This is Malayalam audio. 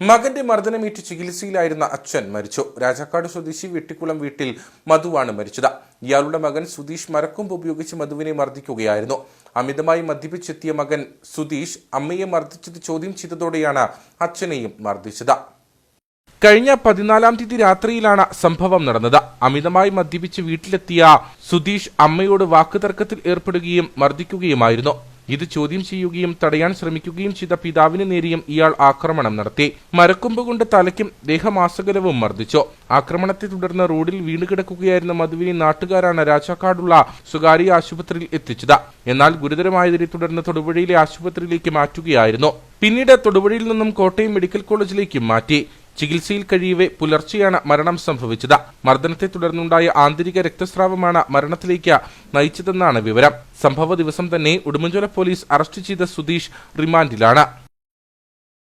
മകന്റെ മർദ്ദനമേറ്റ് ചികിത്സയിലായിരുന്ന അച്ഛൻ മരിച്ചു. രാജാക്കാട് സ്വദേശി വെട്ടിക്കുളം വീട്ടിൽ മധുവാണ് മരിച്ചത്. ഇയാളുടെ മകൻ സുധീഷ് മരക്കൊമ്പ് ഉപയോഗിച്ച് മധുവിനെ മർദ്ദിക്കുകയായിരുന്നു. അമിതമായി മദ്യപിച്ചെത്തിയ മകൻ സുധീഷ് അമ്മയെ മർദ്ദിച്ചത് ചോദ്യം ചെയ്തതോടെയാണ് അച്ഛനെയും മർദ്ദിച്ചത്. കഴിഞ്ഞ പതിനാലാം തീയതി രാത്രിയിലാണ് സംഭവം നടന്നത്. അമിതമായി മദ്യപിച്ച് വീട്ടിലെത്തിയ സുധീഷ് അമ്മയോട് വാക്കുതർക്കത്തിൽ ഏർപ്പെടുകയും മർദ്ദിക്കുകയുമായിരുന്നു. ഇത് ചോദ്യം ചെയ്യുകയും തടയാൻ ശ്രമിക്കുകയും ചെയ്ത പിതാവിന് നേരെയും ഇയാൾ ആക്രമണം നടത്തി. മരക്കൊമ്പ് കൊണ്ട് തലയ്ക്കും ദേഹമാസകലവും മർദ്ദിച്ചു. ആക്രമണത്തെ തുടർന്ന് റോഡിൽ വീണുകിടക്കുകയായിരുന്ന മധുവിനെ നാട്ടുകാരാണ് രാജാക്കാടുള്ള സ്വകാര്യ ആശുപത്രിയിൽ എത്തിച്ചത്. എന്നാൽ ഗുരുതരമായതിനെ തുടർന്ന് തൊടുപുഴയിലെ ആശുപത്രിയിലേക്ക് മാറ്റുകയായിരുന്നു. പിന്നീട് തൊടുപുഴയിൽ നിന്നും കോട്ടയം മെഡിക്കൽ കോളേജിലേക്ക് മാറ്റി. ചികിത്സയിൽ കഴിയവെ പുലർച്ചെയാണ് മരണം സംഭവിച്ചത്. മർദ്ദനത്തെ തുടർന്നുണ്ടായ ആന്തരിക രക്തസ്രാവമാണ് മരണത്തിലേക്ക് നയിച്ചതെന്നാണ് വിവരം. സംഭവ ദിവസം തന്നെ ഉടുമ്പൻചോല പോലീസ് അറസ്റ്റ് ചെയ്ത സുധീഷ് റിമാൻഡിലാണ്.